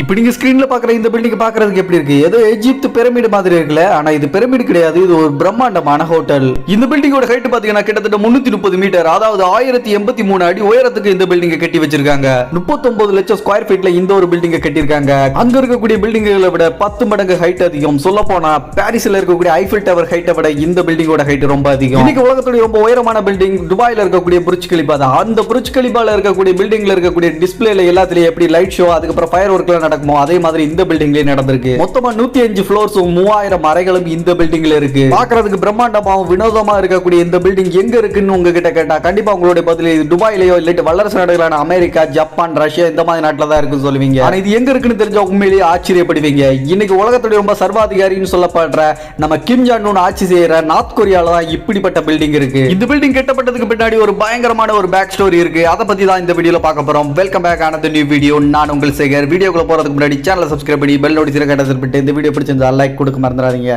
இப்போ நீங்கள் ஸ்க்ரீனில் பார்க்குற இந்த பில்டிங் பார்க்குறதுக்கு எப்படி இருக்கு? ஏதோ எஜிப்த் பிரமிடு மாதிரி இருக்குல்ல? ஆனால் இது பிரமிடு கிடையாது. இது ஒரு பிரம்மாண்டமான ஹோட்டல் இந்த பில்டிங்கோட ஹைட் பார்த்தீங்கன்னா கிட்டத்தட்ட முந்நூற்றி முப்பது மீட்டர் அதாவது ஆயிரத்தி எண்பத்தி மூணு அடி உயரத்துக்கு இந்த பில்டிங்கை கட்டி வச்சிருக்காங்க. முப்பத்தொன்பது லட்சம் ஸ்கொயர் ஃபீட்ல இந்த ஒரு பில்டிங்கை கட்டியிருக்காங்க. அங்கே இருக்கக்கூடிய பில்டிங்குகளை விட பத்து மடங்கு ஹைட் அதிகம். சொல்ல போனால் பாரிஸில் இருக்கக்கூடிய ஐஃபில் டவர் ஹைட்டை விட இந்த பில்டிங்கோட ஹைட் ரொம்ப அதிகம். இன்னைக்கு உலகத்துடைய ரொம்ப உயரமான பில்டிங் துபாயில் இருக்கக்கூடிய புரிச்சு கலிபா தான். அந்த புரிச்சு கலிபால இருக்கக்கூடிய பில்டிங்ல இருக்கக்கூடிய டிஸ்பிளேல எல்லாத்துலயும் எப்படி லைட் ஷோ அதுக்கப்புறம் ஃபயர் ஒர்க்ல நடக்குமோ? அதே மாதிரி இந்த பில்டிங்லயே நடந்திருக்கு. மொத்தமா நூத்தி அஞ்சு ஃப்ளோர்ஸும் மூவாயிரம் அறைகளும் இந்த பில்டிங்ல இருக்கு. பாக்குறதுக்கு பிரம்மாண்டமாவும் வினோதமா இருக்கக்கூடிய இந்த பில்டிங் எங்க இருக்குன்னு உங்ககிட்ட கேட்டா கண்டிப்பா உங்களுடைய பதில் இது துபாயிலயோ இல்லாட்டி வல்லரசு நாடுகளான அமெரிக்கா ஜப்பான் ரஷ்யா இந்த மாதிரி நாட்டில் தான் இருக்குன்னு சொல்லுவீங்க. ஆனா இது எங்க இருக்குன்னு தெரிஞ்சா உண்மையிலேயே ஆச்சரியப்படுவீங்க. இன்னைக்கு உலகத்துடைய ரொம்ப சர்வாதிகாரின்னு சொல்லப்படுற நம்ம கிம் ஜான் ஆட்சி செய்யற நார்த் கொரியால தான் இப்படிப்பட்ட பில்டிங் இருக்கு. இந்த பில்டிங் கட்டப்பட்டதுக்கு பின்னாடி ஒரு பயங்கரமான ஒரு பேக் ஸ்டோரி இருக்கு. அதை பத்தி தான் இந்த வீடியோல பார்க்க போறோம். வெல்கம் பேக் ஆனது நியூ வீடியோ நான் உங்கள் சேகர். வீடியோக்குள்ள போகிறதுக்கு முன்னாடி சேனலை சப்ஸ்கிரைப் பண்ணி பெல் நோட்டிஸ் கட்ட இந்த வீடியோ பிடிச்சிருந்தா லைக் கொடுக்க மறந்துடாதீங்க.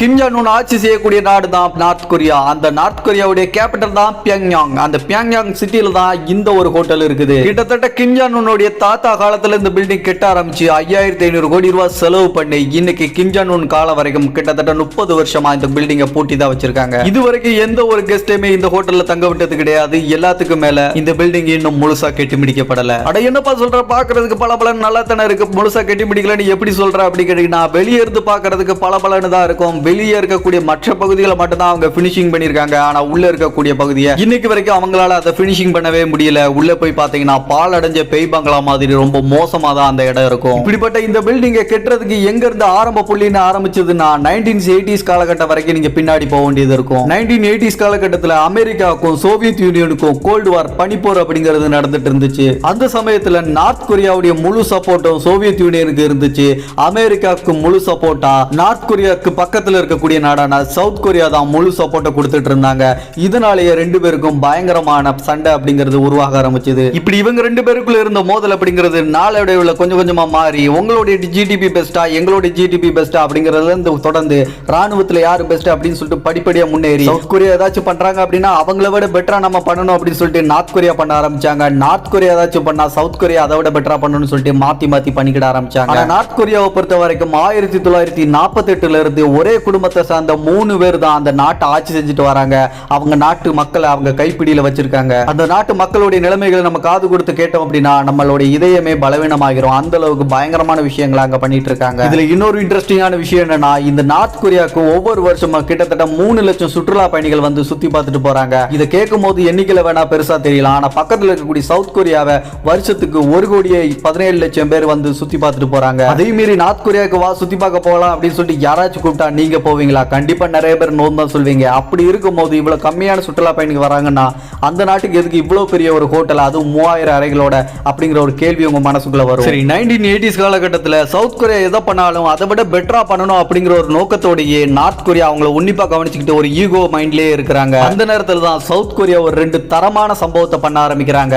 கிம் ஜான் உன் ஆட்சி செய்யக்கூடிய நாடு தான் நார்த் கொரியா அந்த நார்த் கொரியாவுடைய கேபிட்டல் தான் பியாங்யாங் அந்த பியாங்யாங் சிட்டியில தான் இந்த ஒரு ஹோட்டல் இருக்குது. கிட்டத்தட்ட கிம் ஜான் உன்னுடைய தாத்தா காலத்துல இந்த பில்டிங் கட்ட ஆரம்பிச்சு ஐயாயிரத்தி ஐநூறு கோடி ரூபாய் செலவு பண்ணி இன்னைக்கு கிம் ஜான் உன் காலம் வரைக்கும் கிட்டத்தட்ட முப்பது வருஷமா இந்த பில்டிங்கை பூட்டி தான் வச்சிருக்காங்க. இது வரைக்கும் எந்த ஒரு கெஸ்டையுமே இந்த ஹோட்டல்ல தங்க விட்டது கிடையாது. எல்லாத்துக்கும் மேல இந்த பில்டிங் இன்னும் முழுசா கெட்டி முடிக்கப்படல. அட என்னப்பா சொல்ற? பாக்குறதுக்கு பல பலன் நல்லா தானே இருக்கு. முழுசா கெட்டி முடிக்கலன்னு எப்படி சொல்ற? அப்படி கேட்டீங்கன்னா வெளியே இருந்து பாக்குறதுக்கு பல பலன்னு தான் இருக்கும். வெளியே இருக்கக்கூடிய மற்ற பகுதிகளை மட்டும்தான் அவங்க பினிஷிங் பண்ணிருக்காங்க ஆனா உள்ள இருக்கக்கூடிய பகுதியை இன்னைக்கு வரைக்கும் அவங்களால அதை பினிஷிங் பண்ணவே முடியல. உள்ள போய் பாத்தீங்கன்னா பால் அடைஞ்ச பெய் பங்களா மாதிரி ரொம்ப மோசமா தான் அந்த இடம் இருக்கும். இப்படிப்பட்ட இந்த பில்டிங்கை கட்டுறதுக்கு எங்க இருந்து ஆரம்ப புள்ளின்னு ஆரம்பிச்சதுன்னா நைன்டீன் எயிட்டிஸ் காலகட்டம் வரைக்கும் நீங்க பின்னாடி போக வேண்டியது இருக்கும். நைன்டீன் எயிட்டிஸ் காலகட்டத்தில் அமெரிக்காவுக்கும் சோவியத் யூனியனுக்கும் கோல்டு வார் பனிப்போர் அப்படிங்கிறது நடந்துட்டு இருந்துச்சு. அந்த சமயத்துல நார்த் கொரியாவுடைய முழு சப்போர்ட்டும் சோவியத் யூனியனுக்கு இருந்துச்சு. அமெரிக்காவுக்கு முழு சப்போர்ட்டா நார்த் கொரியாவுக்கு பக்கத்துல இருக்கக்கூடிய நாடான சவுத் கொரியா தான் முழு சப்போர்ட்டை கொடுத்துட்டு இருந்தாங்க. இதனாலேயே ரெண்டு பேருக்கும் பயங்கரமான சண்டை அப்படிங்கிறது உருவாக ஆரம்பிச்சது. இப்படி இவங்க ரெண்டு பேருக்குள்ள இருந்த மோதல் அப்படிங்கிறது நாளடைவில் கொஞ்சம் கொஞ்சமாக மாறி உங்களுடைய ஜிடிபி பெஸ்டா எங்களுடைய ஜிடிபி பெஸ்டா அப்படிங்கிறதுல இருந்து தொடர்ந்து ராணுவத்தில் யார் பெஸ்ட் அப்படின்னு சொல்லிட்டு படிப்படியாக முன்னேறி சவுத் கொரியா ஏதாச்சும் பண்ணுறாங்க அப்படின்னா அவங்கள விட பெட்டராக நம்ம பண்ணணும் அப்படின்னு சொல்லிட்டு நார்த் கொரியா பண்ண ஆரம்பிச்சாங்க. நார்த் கொரியா ஏதாச்சும் பண்ணா சவுத் கொரியா அதை விட பெட்டராக பண்ணணும்னு சொல்லிட்டு மாற்றி மாற்றி பண்ணிக்கிட ஆரம்பிச்சாங்க. நார்த் கொரியாவை பொறுத்த வரைக்கும் ஆயிரத்தி தொள்ளாயிரத்தி நாற்பத்தெட்டுல இருந்து ஒரே குடும்பத்தை சார்ந்த மூணு பேர் தான் அந்த நாட்டை ஆட்சி செஞ்சுட்டு வராங்க. அவங்க நாட்டு மக்களை அவங்க கைப்பிடியில் வச்சிருக்காங்க. அந்த நாட்டு மக்களுடைய நிலைமைகளை நம்ம காது கொடுத்து கேட்டோம் அப்படின்னா நம்மளுடைய இதயமே பலவீனமாகிரும். அந்த அளவுக்கு பயங்கரமான விஷயங்களை அங்கே பண்ணிட்டு இருக்காங்க. இதுல இன்னொரு இன்ட்ரெஸ்டிங்கான விஷயம் என்னன்னா இந்த நார்த் கொரியாவுக்கு ஒவ்வொரு வருஷமும் கிட்டத்தட்ட மூணு லட்சம் சுற்றுலா பயணிகள் வந்து சுத்தி பார்த்துட்டு போறாங்க. இதை கேட்கும் போது எண்ணிக்கையில வேணா பெருசா தெரியல ஆனா பக்கத்துல இருக்கக்கூடிய சவுத் கொரியாவை வருஷத்துக்கு ஒரு கோடியே பதினேழு லட்சம் பேர் வந்து சுத்தி பார்த்துட்டு போறாங்க. அதே மீறி நார்த் கொரியாவுக்கு வா சுத்தி பார்க்க போகலாம் அப்படின்னு சொல்லிட்டு யாராச்சும் கூப்பிட்டா நீங்க போவீங்களா? கண்டிப்பா நிறைய பேர் தான் சொல்வீங்க. அப்படி இருக்கும்போது இவ்வளவு கம்மியான சுற்றுலா பயணிகள் வராங்கன்னா அந்த நாட்டுக்கு எதுக்கு இவ்வளவு பெரிய ஒரு ஹோட்டல் அதுவும் மூவாயிரம் அறைகளோட அப்படிங்கிற ஒரு கேள்வி உங்க மனசுக்குள்ள வரும். சரி நைன்டீன் எயிட்டிஸ் காலகட்டத்தில் சவுத் கொரியா எதை பண்ணாலும் அதை விட பெட்டரா பண்ணணும் அப்படிங்கிற ஒரு நோக்கத்தோடயே நார்த் கொரியா அவங்கள உன்னிப்பா கவனிச்சுக்கிட்டு ஒரு ஈகோ மைண்ட்லயே இருக்கிறாங்க. அந்த நேரத்தில் தான் சவுத் கொரியா ஒரு ரெண்டு தரமான சம்பவத்தை பண்ண ஆரம்பிக்கிறாங்க.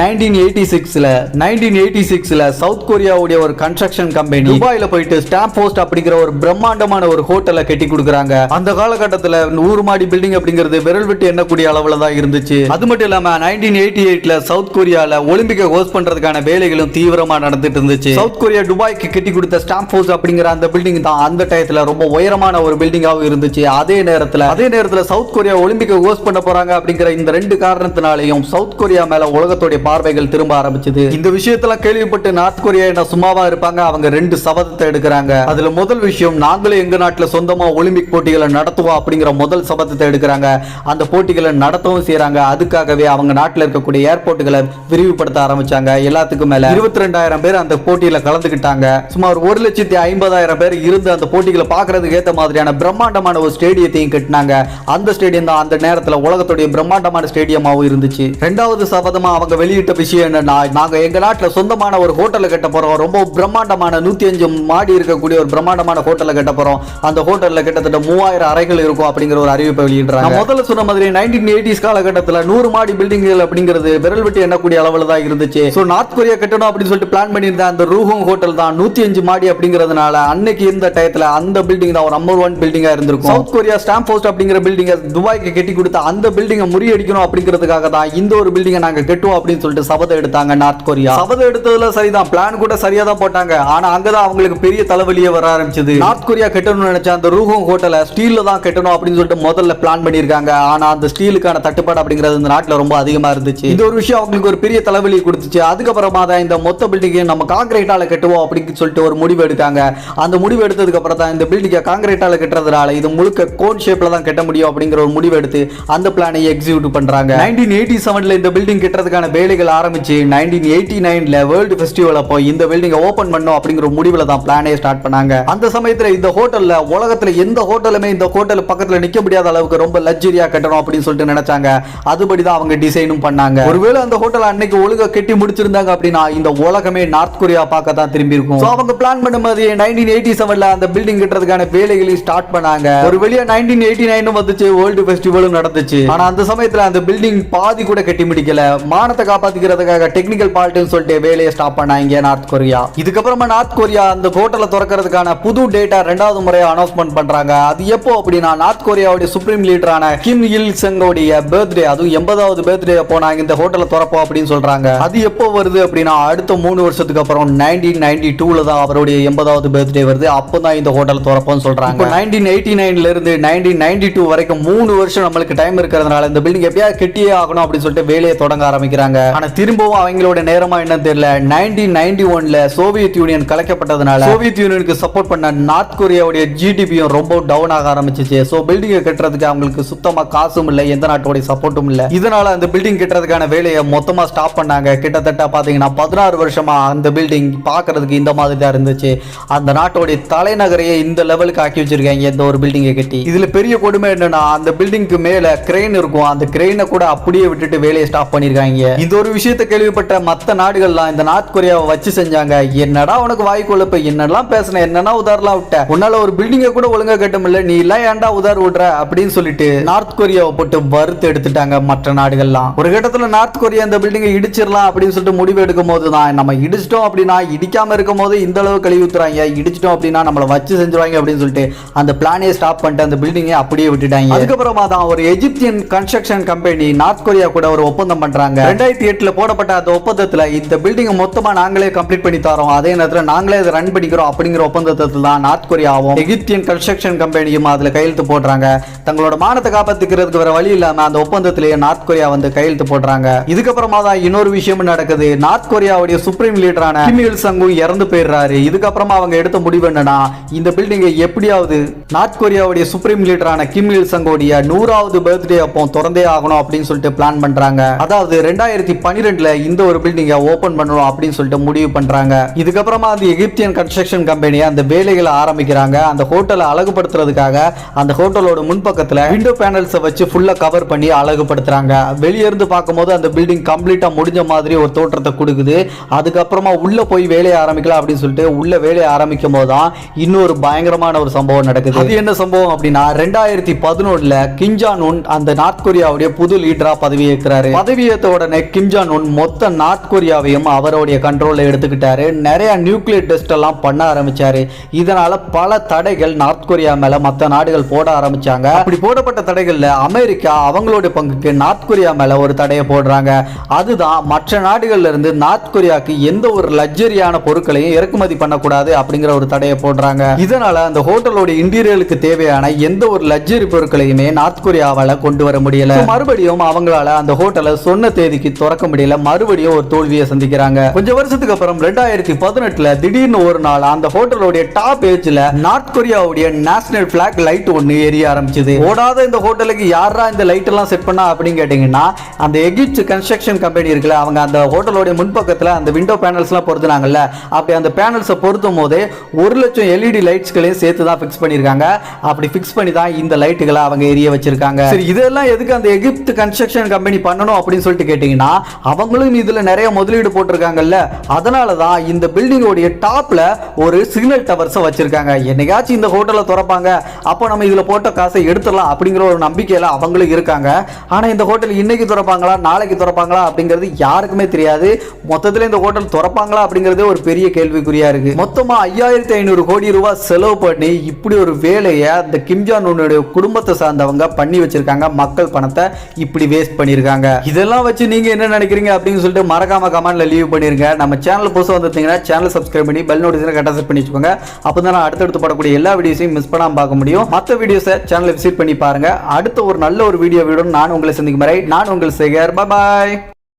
நைன்டீன் எயிட்டி சிக்ஸ்ல நைன்டீன் எயிட்டி சிக்ஸ்ல சவுத் கொரியாவுடைய ஒரு கன்ஸ்ட்ரக்ஷன் கம்பெனி துபாயில போயிட்டு ஸ்டாம்ப் போஸ்ட் அப்படிங்கிற ஒரு பிரம்மாண்டமான ஒரு ஹோட்டலை கட்டி கொடுக்குறாங்க. அந்த காலகட்டத்தில் நூறு மாடி பில்டிங் அப்படிங்கிறது விரல் விட்டு எண்ணக்கூடிய அளவில் தான் இருந்துச்சு. அது மட்டும் இல்லாம நைன்டீன் எயிட்டி எயிட்ல சவுத் கொரியால ஒலிம்பிக்கை ஹோஸ்ட் பண்றதுக்கான வேலைகளும் தீவிரமா நடந்துட்டு இருந்துச்சு. சவுத் கொரியா துபாய்க்கு கட்டி கொடுத்த ஸ்டாம்ப் ஹவுஸ் அப்படிங்கிற அந்த பில்டிங் தான் அந்த டயத்துல ரொம்ப உயரமான ஒரு பில்டிங்காகவும் இருந்துச்சு. அதே நேரத்தில் அதே நேரத்தில் சவுத் கொரியா ஒலிம்பிக்கை ஹோஸ்ட் பண்ண போறாங்க அப்படிங்கிற இந்த ரெண்டு காரணத்தினாலையும் சவுத் கொரியா மேல உலகத்துடைய பார்வைகள் திரும்ப ஆரம்பிச்சது. இந்த விஷயத்தெல்லாம் கேள்விப்பட்டு நார்த் கொரியா என்ன சும்மாவா இருப்பாங்க? அவங்க ரெண்டு சபதத்தை எடுக்கிறாங்க. அதுல முதல் விஷயம் நாங்களே எங்க நாட்டுல சொந்தமாக ஒலிம்பிக் போட்டிகளை நடத்துவோம் அப்படிங்கிற முதல் சபதத்தை எடுக்கிறாங்க. அந்த போட்டிகளை நடத்தவும் செய்கிறாங்க அதுக்காகவே அவங்க நாட்டில் இருக்கக்கூடிய ஏர்போர்ட்டுகளை விரிவுபடுத்த ஆரம்பிச்சாங்க. எல்லாத்துக்கும் மேல இருபத்தி ரெண்டாயிரம் பேர் அந்த போட்டியில கலந்துக்கிட்டாங்க சுமார் ஒரு லட்சத்தி ஐம்பதாயிரம் பேர் இருந்து அந்த போட்டிகளை பார்க்கறதுக்கு ஏத்த மாதிரியான பிரம்மாண்டமான ஒரு ஸ்டேடியத்தையும் கட்டினாங்க. அந்த ஸ்டேடியம் தான் அந்த நேரத்துல உலகத்துடைய பிரம்மாண்டமான ஸ்டேடியமாவும் இருந்துச்சு. ரெண்டாவது சபதமா அவங்க வெளியிட்ட விஷயம் என்னன்னா நாங்க எங்க நாட்டில் சொந்தமான ஒரு ஹோட்டலை கட்ட போறோம். ரொம்ப பிரம்மாண்டமான நூத்தி அஞ்சு மாடி இருக்கக்கூடிய ஒரு பிரம்மாண்டமான ஹோட்டலை கட்ட போறோம். அந்த ஹோட்டல் ஹோட்டல்ல கிட்டத்தட்ட மூவாயிரம் அறைகள் இருக்கும் அப்படிங்கிற ஒரு அறிவிப்பை வெளியிடுறாங்க. முதல்ல சொன்ன மாதிரி நைன்டீன் எயிட்டிஸ் காலகட்டத்தில் நூறு மாடி பில்டிங்குகள் அப்படிங்கிறது விரல் விட்டு எண்ணக்கூடிய அளவில் தான் இருந்துச்சு. ஸோ நார்த் கொரியா கட்டணும் அப்படின்னு சொல்லிட்டு பிளான் பண்ணியிருந்த அந்த ரூஹோங் ஹோட்டல் தான் நூத்தி அஞ்சு மாடி அப்படிங்கிறதுனால அன்னைக்கு இருந்த டயத்துல அந்த பில்டிங் தான் ஒரு நம்பர் ஒன் பில்டிங்கா இருந்திருக்கும். சவுத் கொரியா ஸ்டாம்ப் போஸ்ட் அப்படிங்கிற பில்டிங்கை துபாய்க்கு கட்டி கொடுத்த அந்த பில்டிங்கை முறியடிக்கணும் அப்படிங்கிறதுக்காக தான் இந்த ஒரு பில்டிங்கை நாங்க கட்டுவோம் அப்படின்னு சொல்லிட்டு சபதம் எடுத்தாங்க நார்த் கொரியா சபதம் எடுத்ததுல சரிதான். பிளான் கூட சரியா தான் போட்டாங்க. ஆனா அங்கதான் அவங்களுக்கு பெரிய தலைவலியே வர ஆரம்பிச்சது. நார்த் கொரியா கட்டணும்னு நினைச்ச அந்த ரூஹோங் ஹோட்டலை ஸ்டீலில் தான் கட்டணும் அப்படின்னு சொல்லிட்டு முதல்ல பிளான் பண்ணியிருக்காங்க. ஆனால் அந்த ஸ்டீலுக்கான தட்டுப்பாடு அப்படிங்கிறது இந்த நாட்டில் ரொம்ப அதிகமாக இருந்துச்சு. இந்த ஒரு விஷயம் அவங்களுக்கு ஒரு பெரிய தலைவலி கொடுத்துச்சு. அதுக்கப்புறமா தான் இந்த மொத்த பில்டிங்கையும் நம்ம காங்கிரீட்டால் கட்டுவோம் அப்படின்னு சொல்லிட்டு ஒரு முடிவு எடுத்தாங்க. அந்த முடிவு எடுத்ததுக்கப்புறம் தான் இந்த பில்டிங்கை காங்கிரீட்டால் கட்டுறதுனால இது முழுக்க கோன் ஷேப்பில் தான் கட்ட முடியும் அப்படிங்கிற ஒரு முடிவு எடுத்து அந்த பிளானை எக்ஸிக்யூட் பண்ணுறாங்க நைன்டீன் எயிட்டி செவனில் இந்த பில்டிங் கட்டுறதுக்கான வேலைகள் ஆரம்பிச்சு நைன்டீன் எயிட்டி நைனில் வேர்ல்டு ஃபெஸ்டிவல் அப்போ இந்த பில்டிங்கை ஓப்பன் பண்ணும் அப்படிங்கிற ஒரு தான் பிளானே ஸ்டார்ட் பண்ணாங்க. அந்த சமயத்தில் இந்த ஹோட்டலில் உலக உலகத்தில் எந்த ஹோட்டலுமே இந்த ஹோட்டல் பக்கத்தில் நிற்க முடியாத அளவுக்கு ரொம்ப லக்ஸரியா கட்டணும் அப்படின்னு சொல்லிட்டு நினைச்சாங்க. அதுபடி தான் அவங்க டிசைனும் பண்ணாங்க. ஒருவேளை அந்த ஹோட்டல் அன்னைக்கு ஒழுங்கா கட்டி முடிச்சிருந்தாங்க அப்படின்னா இந்த உலகமே நார்த் கொரியா பார்க்க தான் திரும்பி இருக்கும் அவங்க பிளான் பண்ண மாதிரி நைன்டீன் எயிட்டி செவன்ல அந்த பில்டிங் கட்டுறதுக்கான வேலைகளையும் ஸ்டார்ட் பண்ணாங்க. ஒரு வெளியே நைன்டீன் எயிட்டி நைனும் வந்துச்சு வேர்ல்டு ஃபெஸ்டிவலும் நடந்துச்சு. ஆனா அந்த சமயத்துல அந்த பில்டிங் பாதி கூட கட்டி முடிக்கல. மானத்தை காப்பாத்திக்கிறதுக்காக டெக்னிக்கல் பால்ட்டுன்னு சொல்லிட்டு வேலையை ஸ்டாப் பண்ணாங்க நார்த் கொரியா இதுக்கப்புறமா நார்த் கொரியா அந்த ஹோட்டலை திறக்கிறதுக்கான புது டேட்டா ரெண்டாவது முறையா அனௌன்ஸ்மெண்ட் பண்றாங்க. அது எப்போ அப்படின்னா நார்த் கொரியாவுடைய சுப்ரீம் லீடரான கிம் இல் செங்கோடைய பர்த்டே அதுவும் எண்பதாவது பர்த்டே அப்போ நாங்க இந்த ஹோட்டலை திறப்போம் அப்படின்னு சொல்றாங்க. அது எப்போ வருது அப்படின்னா அடுத்த மூணு வருஷத்துக்கு அப்புறம் நைன்டீன் நைன்டி டூல தான் அவருடைய எண்பதாவது பர்த்டே வருது. அப்பதான் இந்த ஹோட்டல் திறப்போம்னு சொல்றாங்க. நைன்டீன் எயிட்டி நைன்ல இருந்து நைன்டீன் நைன்டி டூ வரைக்கும் மூணு வருஷம் நம்மளுக்கு டைம் இருக்கிறதுனால இந்த பில்டிங் எப்படியா கெட்டியே ஆகணும் அப்படின்னு சொல்லிட்டு வேலையை தொடங்க ஆரம்பிக்கிறாங்க. ஆனா திரும்பவும் அவங்களோட நேரமா என்ன தெரியல. நைன்டீன் நைன்டி ஒன்ல சோவியத் யூனியன் கலைக்கப்பட்டதுனால சோவியத் யூனியனுக்கு சப்போர்ட் பண்ண நார்த் கொரியாவுடைய ஜிடிபியும் ரொம்ப டவுன் ஆக ஆரம்பிச்சிச்சு. ஸோ பில்டிங்கை கட்டுறதுக்கு அவங்களுக்கு சுத்தமா காசும் இல்லை எந்த நாட்டோட சப்போர்ட்டும் இல்லை. இதனால அந்த பில்டிங் கட்டுறதுக்கான வேலையை மொத்தமா ஸ்டாப் பண்ணாங்க. கிட்டத்தட்ட பாத்தீங்கன்னா பதினாறு வருஷமா அந்த பில்டிங் பாக்குறதுக்கு இந்த மாதிரி தான் இருந்துச்சு. அந்த நாட்டோடைய தலைநகரையே இந்த லெவலுக்கு ஆக்கி வச்சிருக்காங்க இந்த ஒரு பில்டிங்கை கட்டி. இதுல பெரிய கொடுமை என்னன்னா அந்த பில்டிங்க்கு மேல கிரெயின் இருக்கும். அந்த கிரெயினை கூட அப்படியே விட்டுட்டு வேலையை ஸ்டாப் பண்ணிருக்காங்க. இந்த ஒரு விஷயத்தை கேள்விப்பட்ட மத்த நாடுகள்லாம் இந்த நார்த் கொரியாவை வச்சு செஞ்சாங்க. என்னடா உனக்கு வாய்க்குள்ள என்னெல்லாம் பேசின? என்னன்னா உதாரணம் விட்ட. உன்னால ஒரு பில்டிங்கை கூட ஒழுங்கா கட்டமில்ல நீ எல்லாம் ஏன்டா உதார் விடுற அப்படின்னு சொல்லிட்டு நார்த் கொரியாவை போட்டு வறுத்து எடுத்துட்டாங்க மற்ற நாடுகள்லாம். ஒரு கட்டத்துல நார்த் கொரியா இந்த பில்டிங்கை இடிச்சிடலாம் அப்படின்னு சொல்லிட்டு முடிவு எடுக்கும் போது தான் நம்ம இடிச்சிட்டோம் அப்படின்னா இடிக்காம இருக்கும் போது இந்த அளவு கழுவி ஊத்துறாங்க. இடிச்சிட்டோம் அப்படின்னா நம்மளை வச்சு செஞ்சுருவாங்க அப்படின்னு சொல்லிட்டு அந்த பிளானே ஸ்டாப் பண்ணிட்டு அந்த பில்டிங்கை அப்படியே விட்டுட்டாங்க. அதுக்கப்புறமா தான் ஒரு Egyptian construction company North Korea கூட ஒரு ஒப்பந்தம் பண்றாங்க. ரெண்டாயிரத்தி எட்டுல போடப்பட்ட அந்த ஒப்பந்தத்துல இந்த பில்டிங் மொத்தமா நாங்களே கம்ப்ளீட் பண்ணி தரோம். அதே நேரத்தில் நாங்களே அதை ரன் பண்ணிக்கிறோம் அப்படிங்கிற ஒப்பந்தத்தில் தான் நார்த் கொரியாவும் எகிப்தியன் கன்ஸ்ட்ரக்ஷன் கம்பெனியும் அதில் கையெழுத்து போடுறாங்க. தங்களோட மானத்தை காப்பாத்திக்கிறதுக்கு வேற வழி இல்லாமல் அந்த ஒப்பந்தத்திலேயே நார்த் கொரியா வந்து கையெழுத்து போடுறாங்க. இதுக்கப்புறமா தான் இன்னொரு விஷயம் நடக்குது. நார்த் கொரியாவுடைய சுப்ரீம் லீடரான கிம் இல் சங்கும் இறந்து போயிடுறாரு. இதுக்கப்புறமா அவங்க எடுத்த முடிவு என்னன்னா இந்த பில்டிங்கை எப்படியாவது நார்த் கொரியாவுடைய சுப்ரீம் லீடரான கிம் இல் சங்கோடைய நூறாவது பர்த்டே அப்போ திறந்தே ஆகணும் அப்படின்னு சொல்லிட்டு பிளான் பண்றாங்க. அதாவது ரெண்டாயிரத்தி பன்னிரெண்டுல இந்த ஒரு பில்டிங்கை ஓபன் பண்ணணும் அப்படின்னு சொல்லிட்டு முடிவு பண்றாங்க. இதுக்கப்புறமா அந்த எகிப்தியன் கன்ஸ்ட்ரக்ஷன் கம்பெனி அந்த வேலைகளை ஆரம்பிக்கிறாங்க. அந்த ஹோட்டல் ஹோட்டலை அழகுபடுத்துறதுக்காக அந்த ஹோட்டலோட முன்பக்கத்தில் விண்டோ பேனல்ஸை வச்சு ஃபுல்லாக கவர் பண்ணி அழகுபடுத்துறாங்க. வெளியேருந்து பார்க்கும்போது அந்த பில்டிங் கம்ப்ளீட்டாக முடிஞ்ச மாதிரி ஒரு தோற்றத்தை கொடுக்குது. அதுக்கப்புறமா உள்ளே போய் வேலையை ஆரம்பிக்கலாம் அப்படின்னு சொல்லிட்டு உள்ளே வேலையை ஆரம்பிக்கும் போது தான் இன்னொரு பயங்கரமான ஒரு சம்பவம் நடக்குது. அது என்ன சம்பவம் அப்படின்னா ரெண்டாயிரத்தி பதினொன்றில் கிம்ஜான் உன் அந்த நார்த் கொரியாவுடைய புது லீடராக பதவி ஏற்கிறாரு. பதவி ஏற்ற உடனே கிம்ஜான் உன் மொத்த நார்த் கொரியாவையும் அவருடைய கண்ட்ரோலில் எடுத்துக்கிட்டாரு. நிறைய நியூக்ளியர் டெஸ்ட் எல்லாம் பண்ண ஆரம்பிச்சாரு. இதனால பல தடைகள் நார்த் கொரியா மேல மத்த நாடுகள் போட ஆரம்பிச்சாங்க. அப்படி போடப்பட்ட தடைகள்ல அமெரிக்கா அவங்களுடைய பங்குக்கு நார்த் கொரியா மேல ஒரு தடையை போடுறாங்க. அதுதான் மற்ற நாடுகள்ல இருந்து நார்த் கொரியாவுக்கு எந்த ஒரு லக்ஸரியான பொருட்களையும் இறக்குமதி பண்ணக்கூடாது அப்படிங்கிற ஒரு தடையை போடுறாங்க. இதனால அந்த ஹோட்டலோட இன்டீரியலுக்கு தேவையான எந்த ஒரு லக்ஸரி பொருட்களையுமே நார்த் கொரியாவால கொண்டு வர முடியல. மறுபடியும் அவங்களால அந்த ஹோட்டலை சொன்ன தேதிக்கு திறக்க முடியல. மறுபடியும் ஒரு தோல்வியை சந்திக்கிறாங்க. கொஞ்சம் வருஷத்துக்கு அப்புறம் ரெண்டாயிரத்தி பதினெட்டுல திடீர்னு ஒரு நாள் அந்த ஹோட்டலோட டாப் ஏஜ்ல நார்த் இந்தியாவுடைய நேஷனல் பிளாக் லைட் ஒன்னு எரிய ஆரம்பிச்சது. ஓடாத இந்த ஹோட்டலுக்கு யாரா இந்த லைட் எல்லாம் செட் பண்ணா அப்படின்னு கேட்டீங்கன்னா அந்த எகிப்த் கன்ஸ்ட்ரக்ஷன் கம்பெனி இருக்குல்ல அவங்க அந்த ஹோட்டலோட முன்பக்கத்துல அந்த விண்டோ பேனல்ஸ்லாம் பொருத்தினாங்கல்ல அப்படி அந்த பேனல்ஸை பொருத்தும் போதே ஒரு லட்சம் எல்இடி லைட்ஸ்களையும் சேர்த்து தான் ஃபிக்ஸ் பண்ணியிருக்காங்க அப்படி ஃபிக்ஸ் பண்ணி தான் இந்த லைட்டுகளை அவங்க எரிய வச்சிருக்காங்க. சரி இதெல்லாம் எதுக்கு அந்த எகிப்து கன்ஸ்ட்ரக்ஷன் கம்பெனி பண்ணணும் அப்படின்னு சொல்லிட்டு கேட்டீங்கன்னா அவங்களும் இதுல நிறைய முதலீடு போட்டிருக்காங்கல்ல அதனால தான் இந்த பில்டிங்கோடைய டாப்ல ஒரு சிக்னல் டவர்ஸை வச்சிருக்காங்க. என்னைக்காச்சும் இந்த ஹோட்டலை திறப்பாங்க. அப்போ நம்ம இதில் போட்ட காசை எடுத்துடலாம் அப்படிங்கிற ஒரு நம்பிக்கையில் அவங்களும் இருக்காங்க. ஆனால் இந்த ஹோட்டல் இன்றைக்கி திறப்பாங்களா நாளைக்கு திறப்பாங்களா அப்படிங்கிறது யாருக்குமே தெரியாது. மொத்தத்தில் இந்த ஹோட்டல் திறப்பாங்களா அப்படிங்கிறதே ஒரு பெரிய கேள்விக்குறியாக இருக்குது மொத்தமாக ஐயாயிரத்தி ஐநூறு கோடி ரூபா செலவு பண்ணி இப்படி ஒரு வேலையை இந்த கிம்ஜான் உன்னுடைய குடும்பத்தை சார்ந்தவங்க பண்ணி வச்சிருக்காங்க. மக்கள் பணத்தை இப்படி வேஸ்ட் பண்ணியிருக்காங்க இதெல்லாம் வச்சு நீங்கள் என்ன நினைக்கிறீங்க அப்படின்னு சொல்லிட்டு மறக்காம கமெண்ட்டில் லீவ் பண்ணிருங்க. நம்ம சேனல் புதுசாக வந்துருந்தீங்கன்னா சேனல் சப்ஸ்கிரைப் பண்ணி பெல் நோட்டிஃபிகேஷன் கரெக்டாக செட் பண்ணி வச்சுக்கோங்க. அப்போ தான் நான் அடுத்தடுத்து படக்கூடிய எல்லா வீடியோ வீடியோஸையும் மிஸ் பண்ணாமல் பார்க்க முடியும். மற்ற வீடியோஸை சேனலை விசிட் பண்ணி பாருங்க. அடுத்த ஒரு நல்ல ஒரு வீடியோ வீடியோ நான் உங்களை சந்திக்கும் வரை நான் உங்கள் சேகர். பாய்